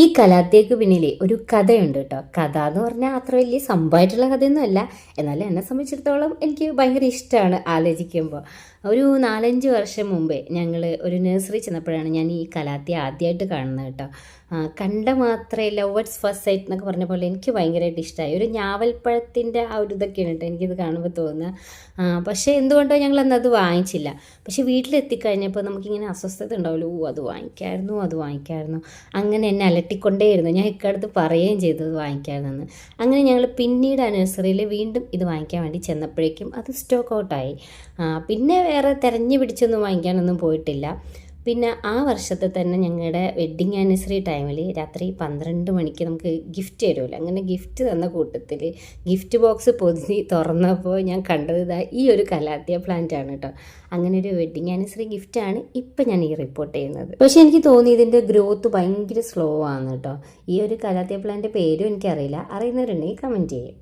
ഈ കലാത്തേക്ക് പിന്നിലെ ഒരു കഥയുണ്ട് കേട്ടോ. കഥ എന്ന് പറഞ്ഞാൽ അത്ര വലിയ സംഭവമായിട്ടുള്ള കഥയൊന്നും അല്ല. എന്നാലും എന്നെ സംബന്ധിച്ചിടത്തോളം എനിക്ക് ഭയങ്കര ഇഷ്ടമാണ് ആലോചിക്കുമ്പോൾ. ഒരു നാലഞ്ച് വർഷം മുമ്പേ ഞങ്ങൾ ഒരു നഴ്സറി ചെന്നപ്പോഴാണ് ഞാൻ ഈ കലാത്തി ആദ്യമായിട്ട് കാണുന്നത് കേട്ടോ. കണ്ട മാത്രമേ ലവേഴ്സ് ഫസ്റ്റ് സൈറ്റ് എന്നൊക്കെ പറഞ്ഞ പോലെ എനിക്ക് ഭയങ്കരമായിട്ട് ഇഷ്ടമായി. ഒരു ഞാവൽപ്പഴത്തിന്റെ ആ ഒരു ഇതൊക്കെയാണ് കേട്ടോ എനിക്കിത് കാണുമ്പോൾ തോന്നുക പക്ഷേ എന്തുകൊണ്ടോ ഞങ്ങൾ അന്ന് അത് വാങ്ങിച്ചില്ല. പക്ഷേ വീട്ടിലെത്തിക്കഴിഞ്ഞപ്പോൾ നമുക്കിങ്ങനെ അസ്വസ്ഥത ഉണ്ടാവുമല്ലോ ഓ അത് വാങ്ങിക്കായിരുന്നു അത് വാങ്ങിക്കായിരുന്നു. അങ്ങനെ എന്നെ അലട്ടിക്കൊണ്ടേയിരുന്നു ഞാൻ ഇക്കടുത്ത് പറയുകയും ചെയ്തു ഇത് വാങ്ങിക്കാമെന്ന് അങ്ങനെ ഞങ്ങൾ പിന്നീട് ആ നഴ്സറിയിൽ വീണ്ടും ഇത് വാങ്ങിക്കാൻ വേണ്ടി ചെന്നപ്പോഴേക്കും അത് സ്റ്റോക്ക് ഔട്ടായി. പിന്നെ വേറെ തിരഞ്ഞു പിടിച്ചൊന്നും വാങ്ങിക്കാനൊന്നും പോയിട്ടില്ല. പിന്നെ ആ വർഷത്തെ തന്നെ ഞങ്ങളുടെ വെഡ്ഡിങ് ആനിവേഴ്സറി ടൈമിൽ രാത്രി പന്ത്രണ്ട് മണിക്ക് നമുക്ക് ഗിഫ്റ്റ് തരുമല്ലോ. അങ്ങനെ ഗിഫ്റ്റ് തന്ന കൂട്ടത്തിൽ ഗിഫ്റ്റ് ബോക്സ് പൊതി തുറന്നപ്പോൾ ഞാൻ കണ്ടത് ഇതാ ഈ ഒരു കലാത്തിയ പ്ലാന്റ് ആണ് കേട്ടോ അങ്ങനെ ഒരു വെഡ്ഡിങ് ആനിവേഴ്സറി ഗിഫ്റ്റാണ് ഇപ്പം ഞാൻ ഈ റിപ്പോർട്ട് ചെയ്യുന്നത്. പക്ഷേ എനിക്ക് തോന്നി ഇതിന്റെ ഗ്രോത്ത് ഭയങ്കര സ്ലോ ആണ് കേട്ടോ ഈ ഒരു കലാത്തിയ പ്ലാന്റ് പേരും എനിക്കറിയില്ല. അറിയുന്നവരുണ്ടെങ്കിൽ കമന്റ് ചെയ്യും.